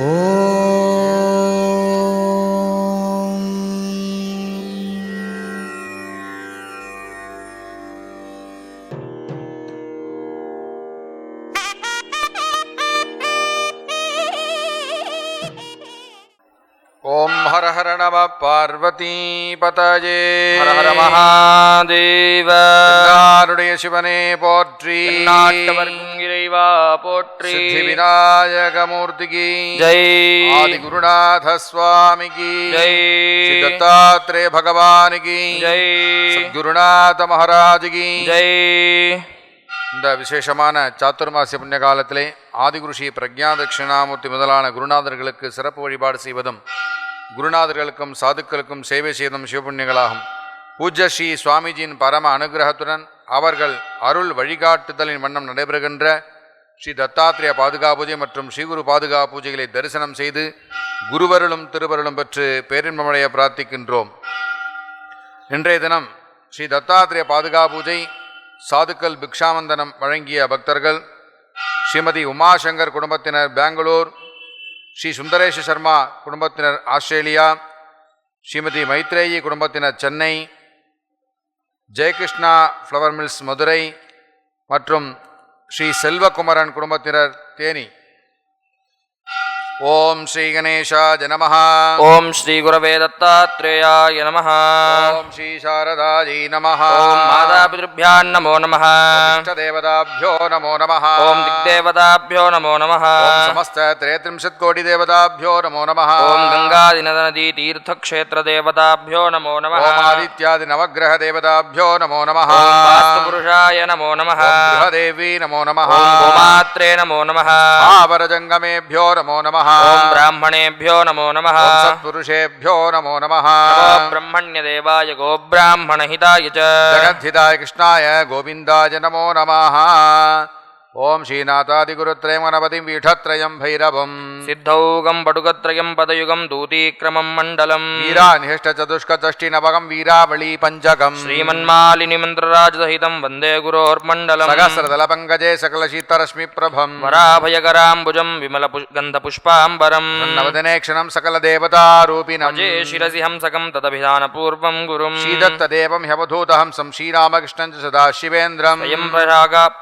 ஓம் ஹர ஹர நம பார்வதி பதஜே ஹர ஹர மகாதேவ சிவனே போற்றி நாட்டவர்க்கும் இறைவா போற்றி. விநாயகமூர்த்திக்கு ஜெய். ஆதி குருநாத சுவாமிக்கு ஜெய். ஸ்ரீ தத்தாத்ரேய பகவானுக்கு ஜெய். சத்குருநாத மகாராஜுக்கு ஜெய். இந்த விசேஷமான சாத்துர்மாசிய புண்ணிய காலத்திலே ஆதிகுரு ஸ்ரீ பிரக்ஞா தட்சிணாமூர்த்தி முதலான குருநாதர்களுக்கு சிறப்பு வழிபாடு செய்வதும் குருநாதர்களுக்கும் சாதுக்களுக்கும் சேவை செய்வதும் சிவபுண்ணியங்களாகும். பூஜ்ய ஸ்ரீ சுவாமிஜியின் பரம அனுகிரகத்துடன் அவர்கள் அருள் வழிகாட்டுதலின் வண்ணம் நடைபெறுகின்ற ஸ்ரீ தத்தாத்திரேய பாதுகா பூஜை மற்றும் ஸ்ரீகுரு பாதுகா பூஜைகளை தரிசனம் செய்து குருவருளும் திருவருளும் பெற்று பேரின்பமடைய பிரார்த்திக்கின்றோம். இன்றைய தினம் ஸ்ரீ தத்தாத்திரேய பாதுகா பூஜை சாதுக்கள் பிக்ஷாமந்தனம் வழங்கிய பக்தர்கள் ஸ்ரீமதி உமாசங்கர் குடும்பத்தினர் பெங்களூர் ஸ்ரீ சுந்தரேஷ சர்மா குடும்பத்தினர் ஆஸ்திரேலியா ஸ்ரீமதி மைத்ரேயி குடும்பத்தினர் சென்னை ஜெயகிருஷ்ணா ஃப்ளவர் மில்ஸ் மதுரை மற்றும் ஸ்ரீ செல்வகுமரன் குடும்பத்தினர் தேனி. ఓం శ్రీ గణేశాయ నమ ఓం శ్రీ గురవే దత్తాత్రేయాయ నమ ఓం శ్రీ శారదాయై నమ ఓం మాతాపితృభ్యాం నమో నమ దేవతాభ్యో నమో నమ ఓం దిగ్దేవతాభ్యో నమో నమ సమస్త త్రేత్రింశత్ కోటి దేవతాభ్యో నమో నమ ఓం గంగాదినదనదీ తీర్థక్షేత్ర దేవతాభ్యో నమో నమ ఓం ఆదిత్యాది నవగ్రహ దేవతాభ్యో నమో నమ పురుషాయ నమో నమ గృహదేవి నమో నమ గోమాత్రే నమో నమ ఆవరజంగమేభ్యో నమో నమ ब्राह्मणेभ्यो नमो नम। सत्षेभ्यो नमो। नमः ब्रह्मण्यदेवाय गोब्राह्मणहिताय च। जगद्धिताय कृष्णाय गोविन्दाय नमो नमः। ఓం శ్రీనాథాదిగురుత్రయమనపతిం పీఠత్రయం భైరవం. సిద్ధౌగం బడుగత్రయం పదయుగం దూతీక్రమం మండలం. వీరానిహిష్టచతుష్కషష్టినవగం వీరావళీ పంచకం శ్రీమన్మాలిని మంత్రరాజసహితం వందే గురోర్మండలం. సహస్రదల పంకజే సకలశీతరశ్మి ప్రభం వరాభయకరాంబుజం విమల గంధపుష్పాంబరం నవదనే క్షణం సకల దేవతారూపిణం జే శిరసి హంసకం తదభిధాన పూర్వం గురుం. శ్రీదత్తదేవం హ్యవధూతహంసం శ్రీరామకృష్ణం సదాశివేంద్రం.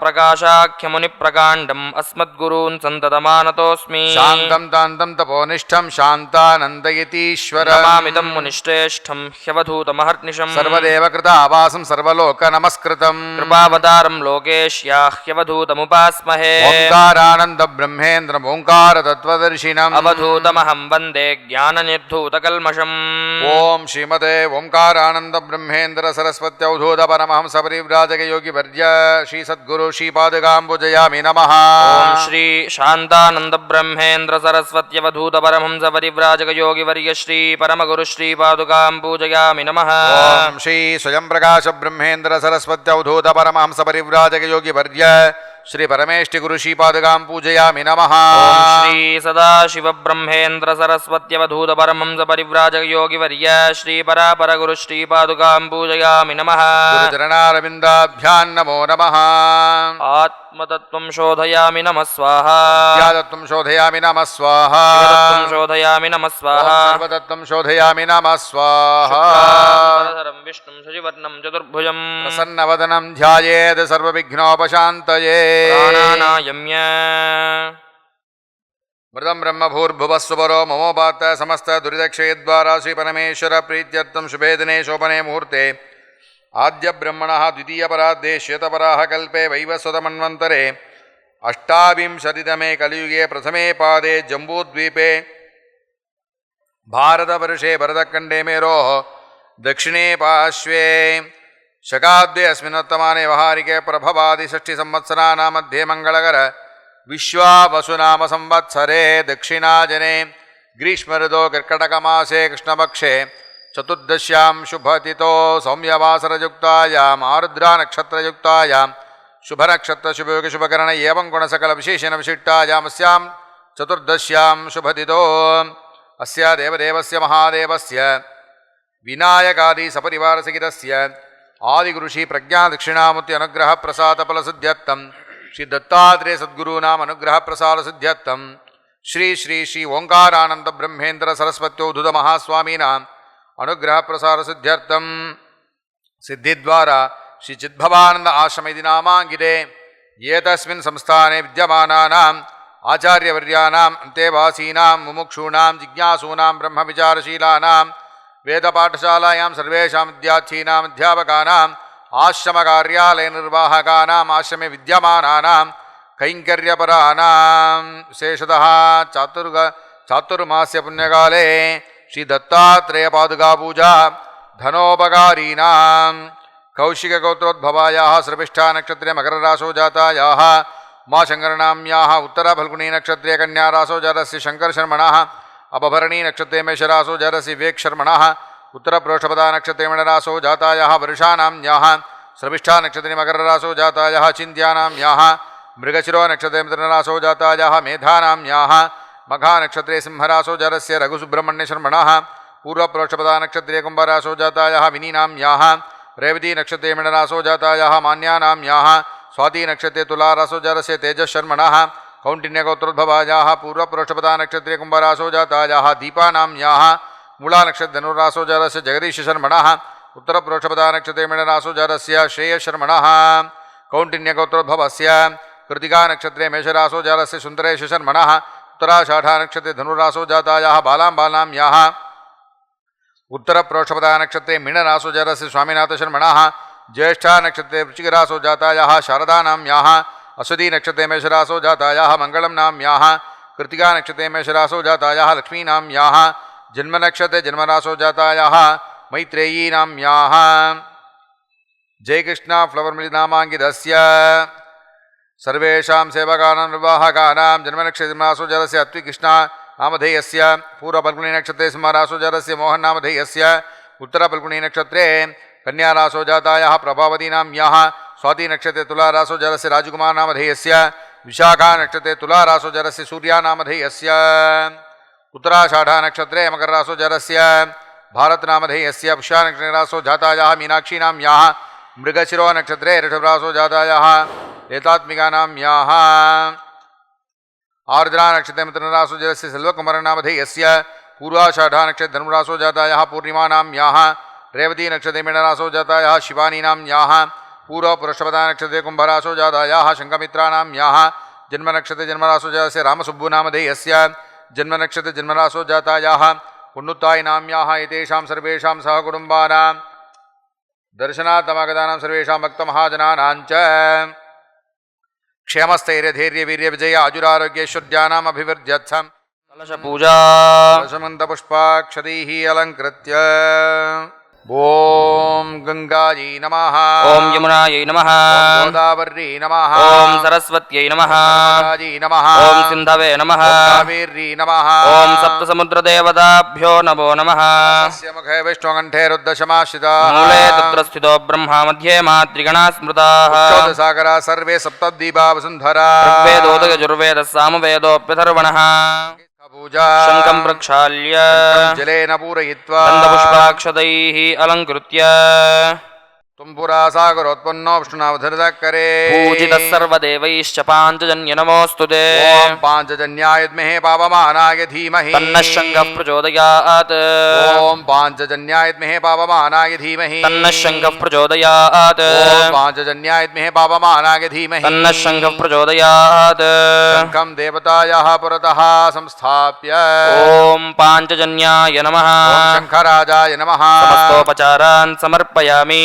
ప్రకాశాఖ్యమ मुनिप्रकाण्डम् अस्मद्गुरून् सन्ततमानतोऽस्मि शान्तम् तान्तम् तपोनिष्ठम् शान्तानन्दयतीश्वर मामिदम् मुनिश्रेष्ठम् ह्यवधूतमहर्निशम् सर्वदेवकृत आवासं सर्वलोक नमस्कृतम् कृपावतारम् लोकेश्या ह्यवधूतमुपास्महे ओङ्कारानन्द ब्रह्मेन्द्रम् ओङ्कार तत्त्वदर्शिनम् अवधूतमहं वन्दे ज्ञाननिर्धूतकल्मषम् ॐ श्रीमते ओङ्कारानन्द ब्रह्मेन्द्र सरस्वत्यवधूत परमहंस परिव्राजकयोगिवर्य श्रीसद्गुरु श्रीपादगाम्बुज पूजयामि नमः। श्री शान्तानन्द ब्रह्मेन्द्र सरस्वत्यवधूत परमहंस परिव्राजकयोगि वर्य श्री परमगुरु श्री पादुकां पूजयामि नमः। श्री स्वयं प्रकाश ब्रह्मेन्द्र सरस्वत्यवधूत परमहंस परिव्राजकयोगि वर्य श्री परमेष्टि गुरु श्री पादुकां पूजयामि नमः। श्री सदा शिव ब्रह्मेन्द्र सरस्वत्यवधूत परमहंस परिव्राजक योगि वर्य श्री परापर गुरु श्री पादुकां पूजयामि नमः चरणारविन्दाभ्यां नमो नमः आत्मतत्त्वं शोधयामि नमः स्वाहा। ध्यादत्वं शोधयामि नमः स्वाहा। शिवतत्त्वं शोधयामि नमः स्वाहा। सर्वदत्तं शोधयामि नमः स्वाहा। शुक्लाम्बरधरं विष्णुं शशिवर्णं चतुर्भुजम्। प्रसन्नवदनं ध्यायेत् सर्वविघ्नोपशान्तये। प्राणानायम्य। मृदं ब्रह्मभूर्भुवस्वरो ममोपात समस्तदुरिदक्षयद्वारा श्रीपरमेश्वरप्रीत्यर्थं शुभे दिने शोभने मुहूर्ते। आद्यब्रह्मणः द्वितीयपराद्धे श्वेतपराः कल्पे वैवस्वतमन्वन्तरे अष्टाविंशतितमे कलियुगे प्रथमे पादे जम्बूद्वीपे भारतवर्षे भरतखण्डे मेरोः दक्षिणे पार्श्वे शकाब्दे अस्मिन्नोत्तमाने व्यवहारिके प्रभवादिषष्ठिसंवत्सराणां मध्ये मङ्गलकर विश्वावसुनाम संवत्सरे दक्षिणाजने ग्रीष्मऋतो कर्कटकमासे कृष्णपक्षे चतुर्दश्यां शुभतिथो सौम्यवासरयुक्तायाम् आरुद्रानक्षत्रयुक्तायां शुभनक्षत्रशुभयोगशुभकरण एवं गुणसकलविशेषेण विशिष्टायामस्यां चतुर्दश्यां शुभतिथो अस्य देवदेवस्य महादेवस्य विनायकादि सपरिवारसहितस्य आदिगुरुषि प्रज्ञादक्षिणामूर्ति अनुग्रहप्रसादफलसिद्ध्यर्थं श्री दत्तात्रेय सद्गुरूणाम् अनुग्रहप्रसादसिद्ध्यर्थं अनुग्रह प्रसार सिद्ध्यर्थम सिद्धि द्वारा श्री चिद्भवानंद आश्रम यदि नामांगिरे ये तस्मिन् संस्थाने विद्यमानानाम् आचार्यवर्याणाम् अन्तेवासीनां मुमुक्षूणां जिज्ञासूनां ब्रह्मविचारशीलानां वेदपाठशालायां सर्वेषां विद्यार्थीनाम् अध्यापकानाम् आश्रमकार्यालयनिर्वाहकानाम् आश्रमे विद्यमानानां कैङ्कर्यपराणां विशेषतः चातुर्ग चातुर्मास्य पुण्यकाले श्री दत्तात्रेय पादुका पूजा धनोपकारीना कौशिक गोत्रोद्भवाया श्रविष्ठा नक्षत्रे मकर राशो जाताया माँ शंकरनाम्या उत्तरा फल्गुणी नक्षत्रे कन्या रासो जरस्य शंकर शर्मण अपभरणी नक्षत्रे मेष रासो जरस्य विवेक शर्मण उत्तर प्रोष्ठपदा नक्षत्रे मणरासो जाताया वृषानाम्या श्रविष्ठा नक्षत्रे मकर रासो जाताया चिंत्यानाम्या मृगशिरो नक्षत्रे मित्ररासो जाताया मेधानाम्या मघानक्षत्रे सिंहरासो जातस्य रघुसुब्रह्मण्यशर्मणः पूर्वप्रोक्षपदा नक्षत्रे कुम्भरासो जातायाः विनीनाम्याः रेवती नक्षत्रे मिणरासो जातायाः मान्यानाम्याः स्वाती नक्षत्रे तुलारासो जातस्य तेजशर्मणः कौण्डिन्यगोत्रोद्भवायाः पूर्वप्रोक्षपदा नक्षत्रे कुम्भरासो जातायाः दीपानाम्याः मूलानक्षत्रे धनुरासो जातस्य जगदीशशर्मणः उत्तरप्रोक्षपदा नक्षत्रे मिणरासो जातस्य श्रेयशर्मणः कौण्डिन्यगोत्रोद्भवस्य कृतिका नक्षत्रे मेषरासो जातस्य सुन्दरेशशर्मणः उत्तराषाढ़ा नक्षत्रे धनुरासो जातायाः बालां बालां याः। उत्तरप्रोषपदा नक्षत्रे मीणरासो स्वामीनाथ स्वामिनाथशर्मणाः। ज्येष्ठा नक्षत्रे वृश्चिकरासो जातायाः शारदानां याः। अश्वती नक्षत्रे मेषरासो जातायाः मङ्गलं नाम याः। कृतिका नक्षत्रे मेषरासो जाता जातायाः लक्ष्मीनां जन्म नक्षत्रे जन्मरासो जाता मैत्रेयी नाम जातायाः मैत्रेयीनां याः। जयकृष्णा फ्लवर्मिलिनामाङ्गिदस्य सर्वेषां सेवकानां निर्वाहकानां जन्मनक्षत्रमासो जलस्य अत्विकृष्णा नामधेयस्य पूर्वपल्गुणीनक्षत्रे सिंहरासो जलस्य मोहन्नामधेयस्य उत्तरपल्गुणीनक्षत्रे कन्यारासो जातायाः, प्रभावतीनां याः स्वातिनक्षत्रे तुलारासो जलस्य राजकुमारनामधेयस्य विशाखानक्षत्रे तुलारासो जलस्य सूर्यानामधेयस्य उत्तराषाढानक्षत्रे मकररासो जलस्य भारतनामधेयस्य पुष्यानक्षरासो जातायाः, मीनाक्षीनां याः, मृगशिरो नक्षत्रे ऋषभरासो जातायाः एतात्मिकानां याः। आर्द्रा नक्षत्र मित्ररासो जलस्य सेल्वकुमरनामधे यस्य पूर्वाषाढा नक्षत्र धनुरासो जाता यहाँ पूर्णिमानां याः रेवती नक्षत्र मेणरासो जाता यहाँ शिवानीनां याः पूर्व पुरुषपदा नक्षत्र कुंभरासो जाता यहाँ शङ्खमित्राणां याः जन्म नक्षत्र जन्मरासो जस्य रामसुब्बुनामधे यस्य जन्म नक्षत्र जन्मरासो जाता याः पुण्णुत्तायिनां याः, एतेषां सर्वेषां सहकुटुम्बानां दर्शनात्मकदानां सर्वेषां भक्तमहाजनानां च। ಕ್ಷೇಮಸ್ಥೈರ್ಯಧೈರ್ಯವೀರ್ಯವಿಜಯ ಅಜುರಾರೋಗ್ಯೇಶ್ವರ್ಯಾನಾಮಭಿವೃದ್ಧ್ಯರ್ಥಂ कलशपूजा कलशमन्दपुष्पाक्षदैः अलङ्कृत्य ఓం గంగాయై నమ. ఓం యమునాయై నమ. గోదావర్యై నమ. ఓం సరస్వత్యై నమ. గంగాయై నమ. ఓం సింధవే నమ. కావేర్యై నమ. ఓం సప్త సముద్ర దేవతాభ్యో నమో. నమ ముఖే విష్ణుకంఠే రుద్రశమాశ్రిత మూలే తత్ర స్థితో బ్రహ్మ మధ్యే మాత్రిగణా స్మృతాః సాగరా సర్వే సప్తద్వీపా వసుంధరా ఋగ్వేదోదయజుర్వేద సామవేదోప్యథర్వణః पूजा। शङ्खं प्रक्षाल्य। जलेन पूरयित्वा। गन्धपुष्पाक्षदैः अलङ्कृत्य। तुम्पुरा सागरोत्पन्नो विष्णुनावधृतकरे पूजितः सर्वदेवैश्च पाञ्चजन्य नमोऽस्तु ते ॐ पावमानाय धीमहि। तन्नः शङ्खः प्रचोदयात् ॐ पावमानाय धीमहि। तन्नः शङ्खः प्रचोदयात् ॐ पावमानाय धीमहि। तन्नः शङ्खः प्रचोदयात् शङ्खं देवतायाः पुरतः संस्थाप्य। ॐ पाञ्चजन्याय नमः। शङ्खराजाय नमः। समस्तोपचारान् समर्पयामि।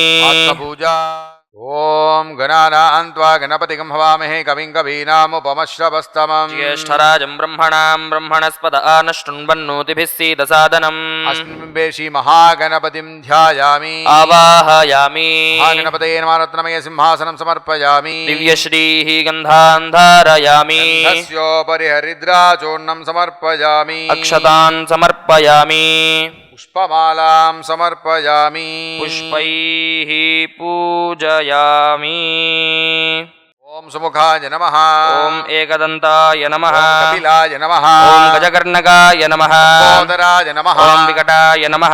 आत्मपूजा ॐ गणानां त्वा गणपतिगं हवामहे कविं कवीनामुपमश्रवस्तमम्। ज्येष्ठराजं ब्रह्मणां ब्रह्मणस्पद आनशृण्वन्नोतिभिः सीदसादनम्। अस्मिन् बिम्बे श्रीमहागणपतिं ध्यायामि। आवाहयामि। महागणपतये नमः रत्नमय सिंहासनं समर्पयामि। दिव्यश्रीः गन्धान् धारयामि तस्योपरि हरिद्राचूर्णं समर्पयामि। अक्षतान् समर्पयामि। पुष्पमालां समर्पयामि। पुष्पैः पूजयामि। ఓం సుముఖాయ నమ ఓం ఏకదంతాయ నమ కపిలాయ నమ ఓం గజకర్ణకాయ నమ ఓదరాయ నమ ఓం వికటాయ నమ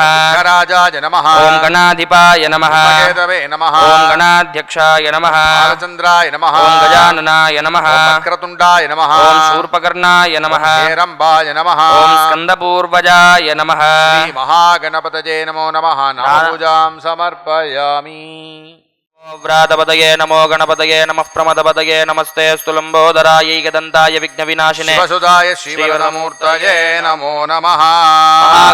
రాజాయ నమ ఓం గణాధిపాయ నమ కేదవే నమ ఓం గణాధ్యక్షాయ నమ బాలచంద్రాయ నమ ఓం గజాననాయ నమ వక్రతుండాయ నమ ఓం శూర్పకర్ణాయ నమ హేరంబాయ నమ ఓం స్కందపూర్వజాయ నమ శ్రీ మహాగణపతజే నమో నమ నాపూజాం సమర్పయామి వ్రాతపదయే నమో గణపదయే నమ ప్రమదపదయే నమస్తే స్థులంబోదరాయైకదంతాయ విఘ్న వినాశినే వసుదాయ శ్రీవరమూర్తయే నమో నమ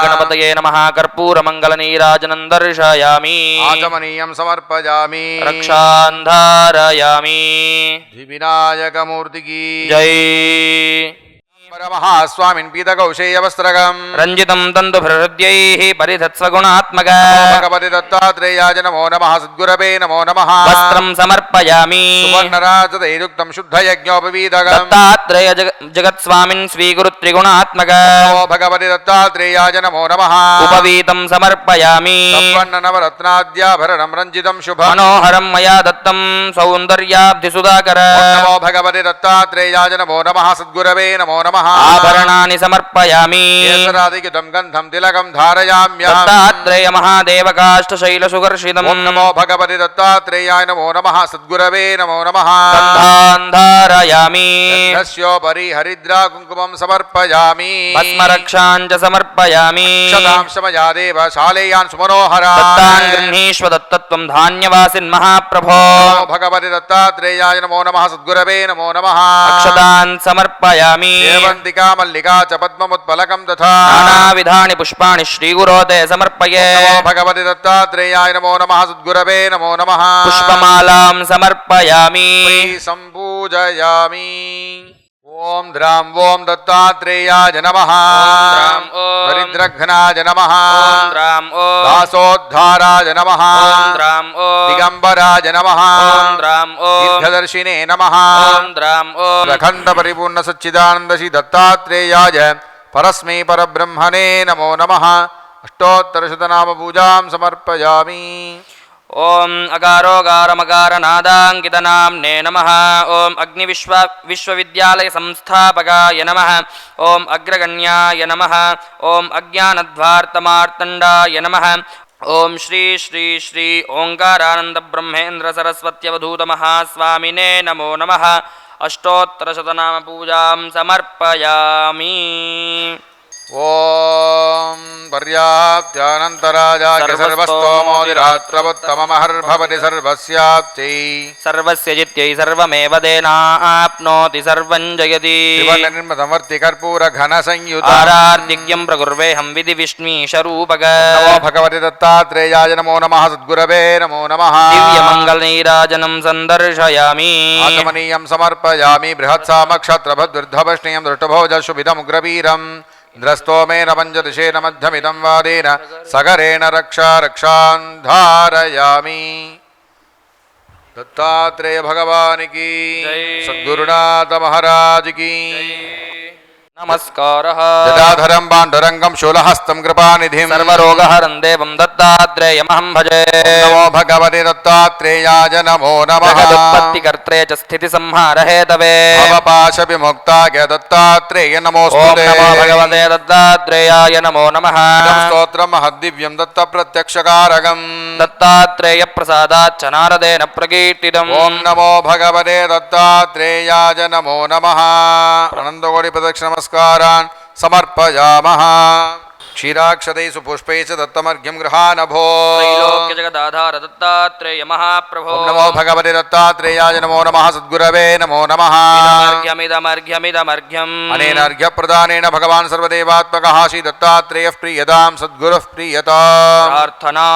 గణపతయే నమ కర్పూర మంగళ నీరాజనం దర్శయామి ఆగమనీయం సమర్పయామి రక్షాంధారయామి వినాయకమూర్తికి జై స్వామిన్ పీతకౌశేయవస్త్రగం రంజితం తంతుభృహృద్యైః పరిధత్స్వగుణాత్మక భగవతి దత్తాత్రేయాయ నమో నమః సద్గురవే నమో నమః వస్త్రం సమర్పయామి సువర్ణరాజతైరుక్తం శుద్ధయజ్ఞోపవీదగం దత్తాత్రేయ జగత్స్వామిన్ స్వీగురు త్రిగుణాత్మక నమో భగవతి దత్తాత్రేయాయ నమో నమః ఉపవీతం సమర్పయామి సవర్ణనవరత్నాద్యాభరణం రంజితం శుభ మనోహరం మయా దత్తం సౌందర్యాబ్ధిసుధాకర నమో భగవతి దత్తాత్రేయాయ నమో నమః సద్గురవే నమో నమః ఆభరణాన్ని సమర్పయామి. కేసరాదిగితం గంధం తిలకం ధారయామ్యహం. దత్తాత్రేయ మహాదేవ కాష్ట శైల సుకర్షితం. ఓం నమో భగవతి దత్తాత్రేయాయ నమో నమః. సద్గురవే నమో నమః. గంధాన్ ధారయామి తస్యోపరి హరిద్రా కుంకుమం సమర్పయామి. భస్మరక్షాన్ చ సమర్పయామి. క్షతాం శమయాదేవ శాలేయాన్ సుమనోహరా. దత్తాన్ గృహీష్వ దత్తత్వం ధాన్యవాసిన్ మహాప్రభో. భగవతి దత్తాత్రేయాయ నమో నమః. సద్గురవే నమో నమః. అక్షతాన్ సమర్పయామి. సేవంతికా మల్లికా చ పద్మముత్పలకం తథావిధాని పుష్పాణి శ్రీగురోదే సమర్పయే. భగవతి దత్తాత్రేయాయ నమో నమ సద్గురవే నమో నమ. పుష్పమాలాం సమర్పయామి. సంపూజయామి. द्रां वों दत्तात्रेयाय नमः। दरिद्रघ्नाय नमः। दासोद्धाराय नमः। दिगम्बराय नमः। दीर्घदर्शिने नमः। श्री दत्तात्रेयाय परस्मै परब्रह्मणे नमो नमः। अष्टोत्तरशतनाम अष्टोत्तरशतनामपूजां समर्पयामि। ఓం అగారోగారమగారనాదాంకితనాంనే నమ. ఓం అగ్నివిశ్వ విశ్వవిద్యాలయ సంస్థాపకాయ నమ. ఓం అగ్రగణ్యాయ నమ. ఓం అజ్ఞానద్వార్తమార్తండాయ నమ. ఓం శ్రీ శ్రీ శ్రీ ఓంకారానంద బ్రహ్మేంద్ర సరస్వత్యవధూత మహాస్వామినే నమో నమ. అష్టోత్తరశతనామ పూజాం సమర్పయామి. ॐ पर्याप्त्यानन्तराजाय सर्वस्तोमोदिरात्रवत्तममहर्भवति सर्वस्याप्त्यै सर्वस्य जित्यै सर्वमेव देनाप्नोति सर्वं जयति निर्मतमर्तिकर्पूरघनसंयुतारार्दिक्यं प्रकुर्वे हंविधि विष्णीशरूपक नमो भगवति दत्तात्रेयाय नमो नमः सद्गुरवे नमो नमः दिव्यमङ्गलनीराजनं सन्दर्शयामि आगमनीयं समर्पयामि बृहत्सामक्षत्रभद्विर्धवष्णीयं दृष्टभोजशुभिदमुग्रवीरम् इन्द्रस्तोमेन पञ्चदशेन मध्यमिदं वादेन सगरेण रक्षा रक्षा धारयामि दत्तात्रेय भगवान् की सद्गुरुनाथ महाराज की। नमस्कारः जटाधरं पाण्डुरङ्गं शूलहस्तं कृपानिधिं सर्वरोगहरं देवं दत्तात्रेयमहं भजे नमो भगवते दत्तात्रेयाय नमो नमः जगदुत्पत्तिकर्त्रे च स्थितिसंहार हेतवे भवपाशविमुक्ताय दत्तात्रेय नमोऽस्तुते नमो भगवते दत्तात्रेयाय नमो नमः स्तोत्रं महद्दिव्यं दत्तप्रत्यक्षकारकं दत्तात्रेयप्रसादाच्च नारदेन प्रकीर्तितम् ॐ नमो भगवते दत्तात्रेयाय नमो नमः अनन्दकोटिप्रदक्षिणमस् नमस्कारान् समर्पयामः क्षीराक्षदैषु पुष्पै च दत्तमर्घ्यं गृहानभो जगदाधार दत्तात्रेय महाप्रभो नमो भगवते दत्तात्रेयाय नमो नमः सद्गुरवे नमो नमः अर्घ्यमिदमर्घ्यमिदमर्घ्यम् अनेन अर्घ्यप्रदानेन भगवान् सर्वदेवात्मकः श्रीदत्तात्रेयः प्रीयतां सद्गुरुः प्रीयता प्रार्थना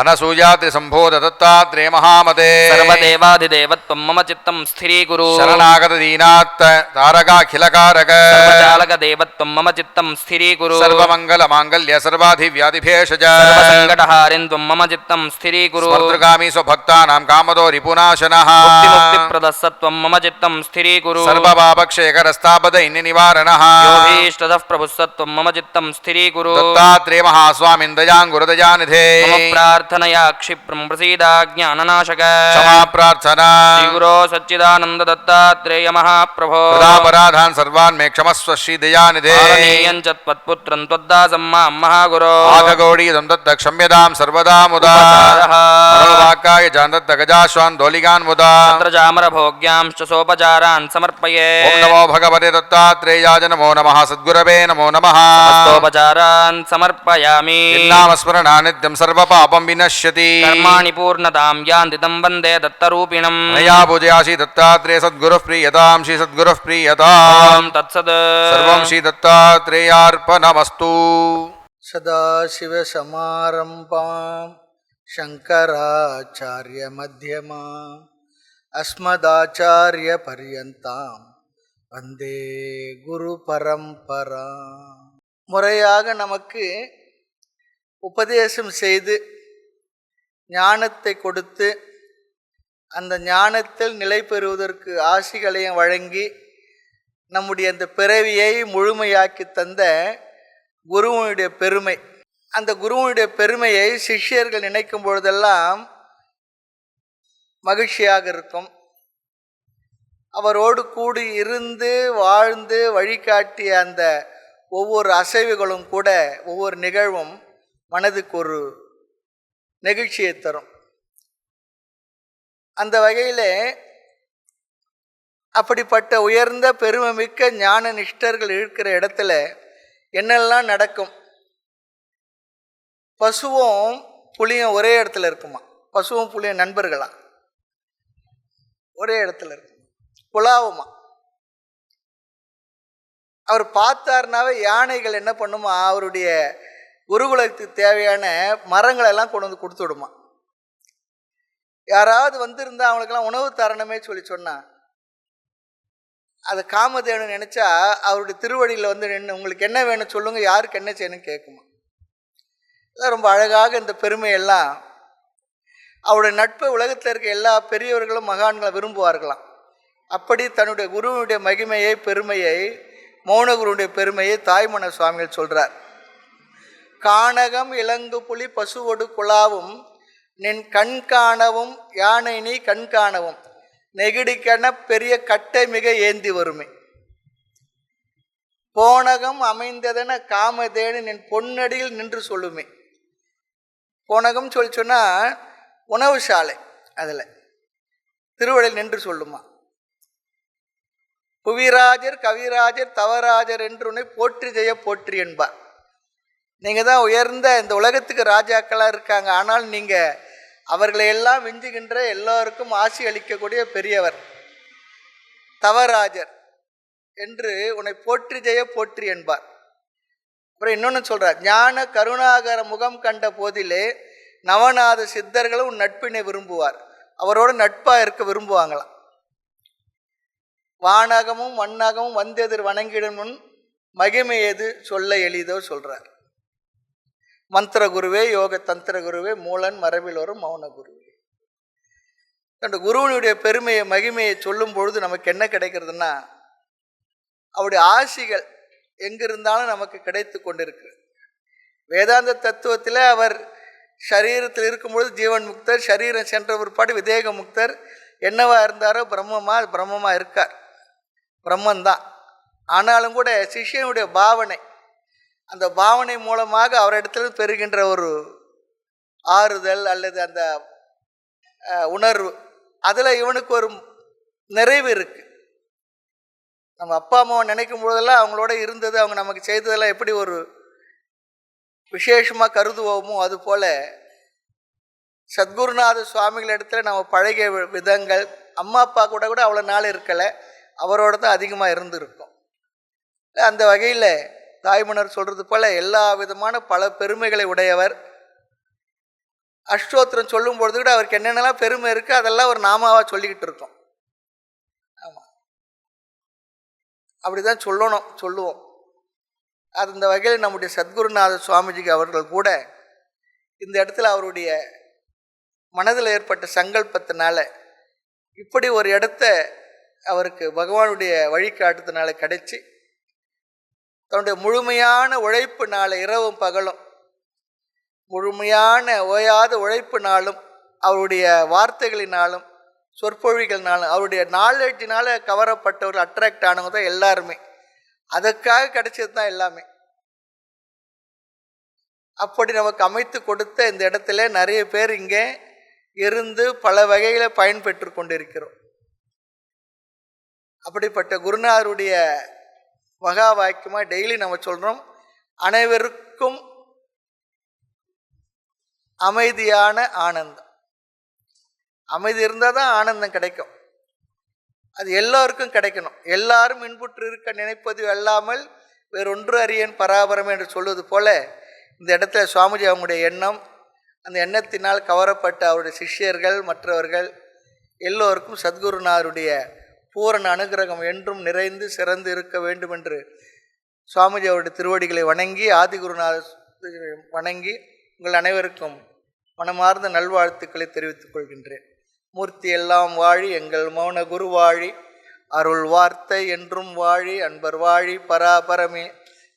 అనసూయాతి సంభోద దత్తాత్రే మహామతే సర్వదేవాదిదేవత్వం మమ చిత్తం స్థిరీకురు శరణాగత దీనాత్ తారకాఖిలకారక. సర్వచాలక దేవత్వం మమ చిత్తం స్థిరీకురు సర్వమంగళ మాంగళ్య సర్వాధి వ్యాధిభేషజ సంకటహారిం త్వం మమ చిత్తం స్థిరీకురు స్వర్తృగామి స్వభక్తానాం కామదో రిపునాశనః. ముక్తి ప్రదస్సత్వం మమ చిత్తం స్థిరీకురు సర్వపాపక్షేకరస్తాపద ఇన్ని నివారణః. యోగీష్టదః ప్రభుస్సత్వం మమ చిత్తం స్థిరీకురు దత్తాత్రే మహాస్వామిన్ प्रार्थनया क्षिप्रम प्रसीदा ज्ञाननाशक। क्षमा प्रार्थना। गुरु सच्चिदानंद दत्तात्रेय महाप्रभो। रामराधान सर्वान् मे क्षमस्व श्री दयानिधे पालनीयं च त्वत्पुत्रं त्वद्दासं माँ महागुरो। आघगौड़ी दत्त क्षम्यदां सर्वदा मुदा। उपकारः। जान दत्त गजाश्वान धौलिकान् मुदा। तत्र जामर चामरभोग्यांश्च सोपचारान् समर्पये। ओम नमो भगवते दत्तात्रेयाय नमो नमः सद्गुरवे नमो नमः। सोपचारान् समर्पयामि। नाम स्मरणा नित्यं सर्वपाप। विनश्यति कर्माणि पूर्णतां यान्ति तं वन्दे दत्तरूपिणम् मया पूजयासि दत्तात्रेय सद्गुरुः प्रीयतां श्री सद्गुरुः प्रीयताम् ॐ तत्सत् सर्वं श्री दत्तात्रेयार्पणमस्तु सदाशिवसमारम्भां शङ्कराचार्यमध्यमाम् अस्मदाचार्यपर्यन्तां வந்தே குரு பரம்பரா முறையாக நமக்கு உபதேசம் செய்து ஞானத்தை கொடுத்து அந்த ஞானத்தில் நிலை பெறுவதற்கு ஆசிகளையும் வழங்கி நம்முடைய அந்த பிறவியை முழுமையாக்கி தந்த குருவனுடைய பெருமை. அந்த குருவனுடைய பெருமையை சிஷ்யர்கள் நினைக்கும் பொழுதெல்லாம் மகிழ்ச்சியாக இருக்கும். அவரோடு கூடி இருந்து வாழ்ந்து வழிகாட்டிய அந்த ஒவ்வொரு அசைவுகளும் கூட ஒவ்வொரு நிகழ்வும் மனதுக்கு ஒரு நெகிழ்ச்சியை தரும். அந்த வகையில் அப்படிப்பட்ட உயர்ந்த பெருமைமிக்க ஞான நிஷ்டர்கள் இருக்கிற இடத்துல என்னெல்லாம் நடக்கும்? பசுவும் புளியும் ஒரே இடத்துல இருக்குமா? பசுவும் புளியும் நண்பர்களா? ஒரே இடத்துல இருக்கும்? குலாவுமா அவர் பார்த்தாருனாவே யானைகள் என்ன பண்ணுமா? அவருடைய குருகுலத்துக்கு தேவையான மரங்களை எல்லாம் கொண்டு வந்து கொடுத்து விடுமா? யாராவது வந்திருந்தா அவங்களுக்கெல்லாம் உணவு தரணுமே சொல்லி சொன்னா அது காமதேவன் நினைச்சா அவருடைய திருவடியில் வந்து நின்று உங்களுக்கு என்ன வேணும் சொல்லுங்க யாருக்கு என்ன செய்யணும்னு கேட்குமா? இதெல்லாம் ரொம்ப அழகாக இந்த பெருமையெல்லாம் அவருடைய நட்பை உலகத்தில் இருக்க எல்லா பெரியவர்களும் மகான்களும் விரும்புவார்களாம். அப்படி தன்னுடைய குருவினுடைய மகிமையை பெருமையை மௌனகுருடைய பெருமையை தாய்மன சுவாமிகள் சொல்கிறார் கானகம் இலங்கு புலி பசுவொடு குழாவும் நின் கண் காணவும் யானை நீ கண் காணவும். நெகிடிக்கென பெரிய கட்டை மிக ஏந்தி வருமே. போனகம் அமைந்ததென காமதேனு நின் பொன்னடியில் நின்று சொல்லுமே. போனகம் சொல்லி சொன்னால் உணவு சாலை அதில். திருவடையில் நின்று சொல்லுமா. புவிராஜர் கவிராஜர் தவராஜர் என்று உன்னை போற்றி ஜெய போற்றி என்பார். நீங்கள் தான் உயர்ந்த இந்த உலகத்துக்கு ராஜாக்களாக இருக்காங்க. ஆனால் நீங்கள் அவர்களை எல்லாம் விஞ்சுகின்ற எல்லோருக்கும் ஆசி அளிக்கக்கூடிய பெரியவர் தவராஜர் என்று உன்னை போற்றி ஜெய போற்றி என்பார். அப்புறம் இன்னொன்று சொல்கிறார் ஞான கருணாகர முகம் கண்ட போதிலே நவநாத சித்தர்களும் உன் நட்பினை விரும்புவார். அவரோட நட்பாக இருக்க விரும்புவாங்களாம். வானகமும் வண்ணகமும் வந்தெதிர் வணங்கிடும் முன் மகிமை எது சொல்ல எளிதோ சொல்கிறார் மந்திர குருவே யோக தந்திர குருவே மூலன் மரபில் வரும் மௌன குருவே அந்த குருவனுடைய பெருமையை மகிமையை சொல்லும் பொழுது நமக்கு என்ன கிடைக்கிறதுனா அவருடைய ஆசிகள் எங்கிருந்தாலும் நமக்கு கிடைத்து கொண்டிருக்கு வேதாந்த தத்துவத்தில் அவர் சரீரத்தில் இருக்கும்பொழுது ஜீவன் முக்தர் சரீரம் சென்ற பிற்பாடு விதேக முக்தர். என்னவா இருந்தாரோ பிரம்மமா பிரம்மமாக இருக்கார். பிரம்மந்தான். ஆனாலும் கூட சிஷ்யனுடைய பாவனை அந்த பாவனை மூலமாக அவரிடத்தில் பெறுகின்ற ஒரு ஆறுதல் அல்லது அந்த உணர்வு. அதில் இவனுக்கு ஒரு நிறைவு இருக்கு. நம்ம அப்பா அம்மாவை நினைக்கும் பொழுதெல்லாம் அவங்களோட இருந்தது அவங்க நமக்கு செய்ததெல்லாம் எப்படி ஒரு விசேஷமாக கருதுவோமோ அது போல சத்குருநாத சுவாமிகள் இடத்துல நம்ம பழகிய விதங்கள் அம்மா அப்பா கூட கூட அவ்வளோ நாள் இருக்கலை அவரோட தான் அதிகமாக இருந்திருக்கும். அந்த வகையில் தாய்மன்னர் சொல்கிறது போல் எல்லா விதமான பல பெருமைகளை உடையவர். அஷ்டோத்திரம் சொல்லும் பொழுது கூட அவருக்கு என்னென்னலாம் பெருமை இருக்குது அதெல்லாம் ஒரு நாமாவாக சொல்லிக்கிட்டு இருக்கோம். ஆமாம் அப்படி தான் சொல்லணும் சொல்லுவோம். அது இந்த வகையில் நம்முடைய சத்குருநாத சுவாமிஜிக்கு அவர்கள் கூட இந்த இடத்துல அவருடைய மனதில் ஏற்பட்ட சங்கல்பத்தினால இப்படி ஒரு இடத்த அவருக்கு பகவானுடைய வழிகாட்டுறதுனால கிடைச்சி தன்னுடைய முழுமையான உழைப்பு நாளை இரவும் பகலும். முழுமையான ஓயாத உழைப்பினாலும் அவருடைய வார்த்தைகளினாலும் சொற்பொழிகள்னாலும் அவருடைய நாலேஜினால் கவரப்பட்டவர்கள் அட்ராக்ட் ஆனவங்க தான் எல்லாருமே. அதற்காக கிடைச்சது தான் எல்லாமே. அப்படி நமக்கு அமைத்து கொடுத்த இந்த இடத்துல நிறைய பேர் இங்கே இருந்து பல வகையில் பயன்பெற்று கொண்டிருக்கிறோம். அப்படிப்பட்ட குருநாதருடைய மகா வாக்கியமாக டெய்லி நம்ம சொல்கிறோம் அனைவருக்கும் அமைதியான ஆனந்தம். அமைதி இருந்தால் தான் ஆனந்தம் கிடைக்கும். அது எல்லோருக்கும் கிடைக்கணும். எல்லாரும் இன்புற்று இருக்க நினைப்பது அல்லாமல் வேறொன்று அறியன் பராபரம் என்று சொல்வது போல இந்த இடத்துல சுவாமிஜி அவங்களுடைய எண்ணம் அந்த எண்ணத்தினால் கவரப்பட்ட அவருடைய சிஷ்யர்கள் மற்றவர்கள் எல்லோருக்கும் சத்குருநாருடைய பூரண அனுகிரகம் என்றும் நிறைந்து சிறந்து இருக்க வேண்டும் என்று சுவாமிஜி அவருடைய திருவடிகளை வணங்கி ஆதிகுருநாதர் வணங்கி உங்கள் அனைவருக்கும் மனமார்ந்த நல்வாழ்த்துக்களை தெரிவித்துக் கொள்கின்றேன். மூர்த்தி எல்லாம் வாழி எங்கள் மௌன குரு வாழி அருள் வார்த்தை என்றும் வாழி அன்பர் வாழி பராபரமே.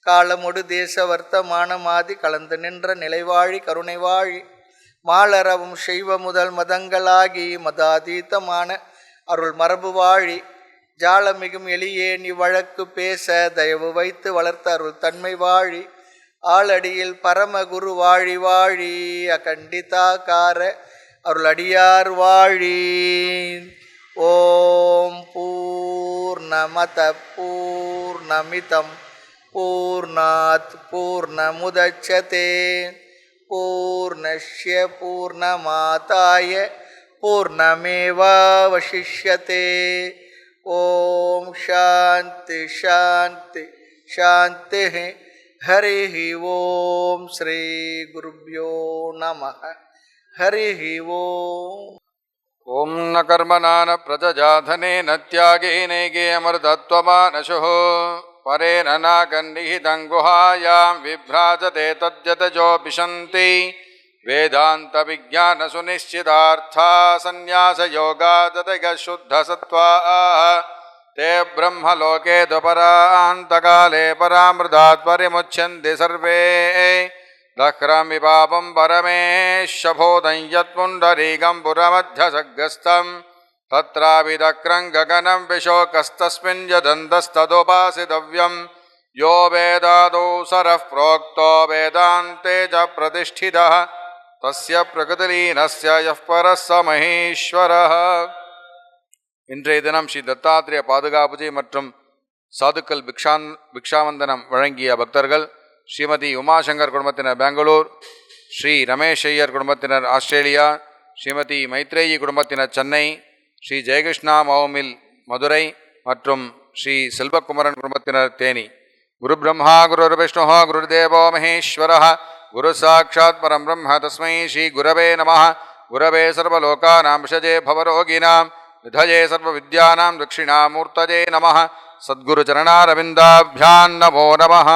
காலமொடு தேச வர்த்தமானமாதி கலந்து நின்ற நிலைவாழி கருணை வாழி. மாலரவும் செய்வ முதல் மதங்களாகி மதாதீதமான அருள் மரபு வாழி ஜாலமிகும் எளியேன் இவ்வழக்கு பேச தயவு வைத்து வளர்த்த அருள் தன்மை வாழி ஆளடியில் பரமகுரு வாழி வாழி அகண்டிதாகார அருளடியார் வாழி. ஓம் பூர்ணமத பூர்ணமிதம் பூர்ணாத் பூர்ணமுதச்சதே பூர்ணஷ்ய பூர்ணமாதாய पूर्णमेवशिष्य ओम शांति शांति शांति हरि ओम श्री गुरुभ्यो नम। हरि ओम ओं न कर्म न प्रजजाधने न त्यागे नैगे अमृतत्वमानशुः। परे नागन्निहितं गुहायां विभ्राजते तद्यतजो पिशन्ति। वेदांत विज्ञान सुनिश्चितार्था संन्यास योगा ततग शुद्ध सत्वा ते ब्रह्म लोके ब्रह्मलोके दुपरान्तकाले परामृतात् परिमुच्यन्ति सर्वे। दक्रमि पापं परमेशभोदं यत्पुण्डरीगं पुरमध्यसग्रस्तम् तत्रापि दक्रं गगनं विशोकस्तस्मिन् यदन्तस्तदुपासितव्यं। यो वेदादौ सर प्रोक्त वेदाते च प्रतिष्ठितः। தஸ்ய பிரகதலீனஸ்ய யஃப் பரஸ மகேஸ்வர இன்றைய தினம் ஸ்ரீ தத்தாத்திரிய பாதுகாபூஜை மற்றும் சாதுக்கள் பிக்ஷான் பிக்ஷாவந்தனம் வழங்கிய பக்தர்கள் ஸ்ரீமதி உமாசங்கர் குடும்பத்தினர் பெங்களூர் ஸ்ரீ ரமேஷ் ஐயர் குடும்பத்தினர் ஆஸ்திரேலியா ஸ்ரீமதி மைத்ரேயி குடும்பத்தினர் சென்னை ஸ்ரீ ஜெயகிருஷ்ணா மௌமில் மதுரை மற்றும் ஸ்ரீ செல்வகுமரன் குடும்பத்தினர் தேனி. குரு பிரம்மா குரு விஷ்ணு குருதேவோ மகேஸ்வர गुरुसाक्षात् परं ब्रह्म तस्मै श्रीगुरवे नमः। गुरवे सर्वलोकानां विषजे भवरोगिणां विधये सर्वविद्यानां दक्षिणामूर्तये नमः। सद्गुरुचरणारविन्दाभ्यां नमो नमः।